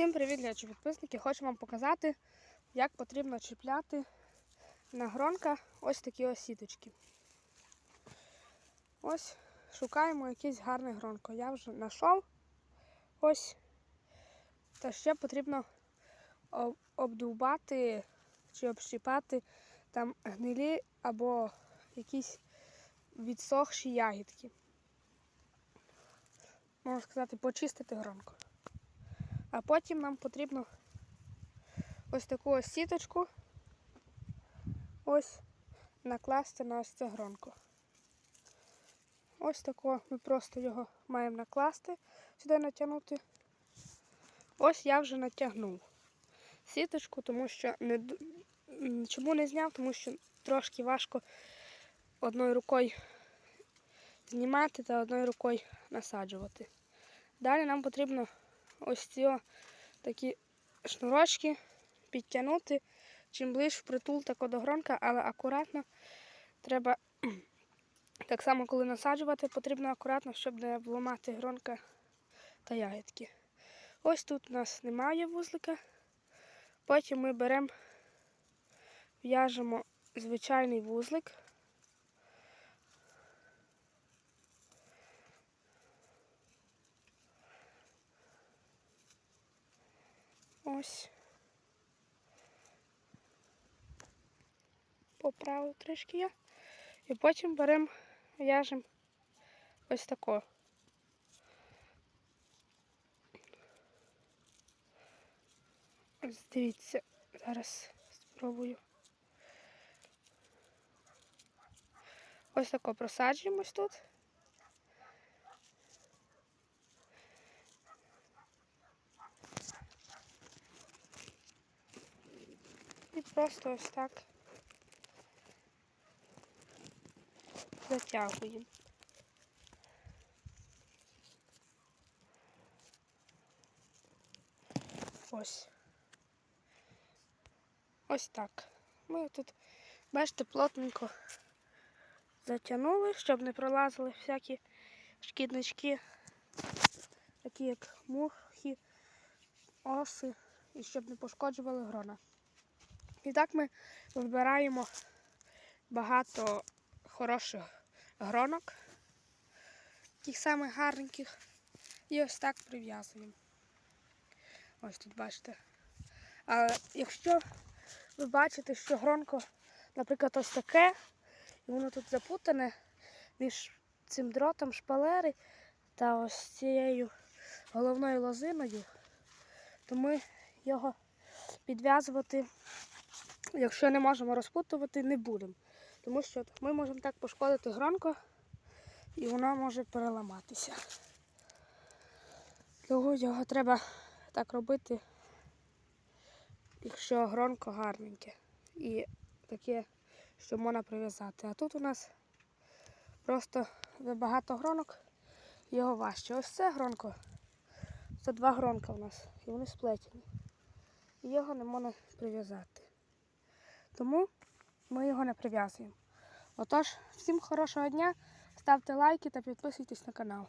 Всім привіт, глядачі підписники! Хочу вам показати, як потрібно чіпляти на гронка ось такі ось сіточки. Ось шукаємо якесь гарне гронко. Я вже знайшов ось. Та ще потрібно об- обдовбати чи общипати там гнилі або якісь відсохші ягідки. Можна сказати, почистити гронко. А потім нам потрібно ось таку ось сіточку ось накласти на ось це гронко. Ось тако ми просто його маємо накласти, сюди натягнути. Ось я вже натягнув сіточку, тому що не чому не зняв, тому що трошки важко одною рукою знімати та одною рукою насаджувати. Далі нам потрібно ось ці такі шнурочки підтягнути чим ближче притул тако до гронка, але акуратно треба так само, коли насаджувати, потрібно акуратно, щоб не вламати гронка та ягідки. Ось тут у нас немає вузлика. Потім ми беремо, в'яжемо звичайний вузлик. Ось. Поправив трішки я. І потім беремо, в'яжемо ось тако. Ось дивіться, зараз спробую. Ось тако просаджуємось тут. Просто ось так затягуємо. Ось. Ось так. Ми тут, бачите, плотненько затягнули, щоб не пролазили всякі шкіднички, такі як мухи, оси, і щоб не пошкоджували грона. І так ми вибираємо багато хороших гронок, тих самих гарненьких, і ось так прив'язуємо. Ось тут бачите. Але якщо ви бачите, що гронко, наприклад, ось таке, і воно тут запутане між цим дротом шпалери та ось цією головною лозиною, то ми його підв'язувати, якщо не можемо розпутувати, не будемо. Тому що ми можемо так пошкодити гронко і воно може переламатися. Того його треба так робити, якщо гронко гарненьке і таке, що можна прив'язати. А тут у нас просто багато гронок, його важче. Ось це гронко, це два гронка у нас, і вони сплетені. Його не можна прив'язати. Тому ми його не прив'язуємо. Отож, всім хорошого дня, ставте лайки та підписуйтесь на канал.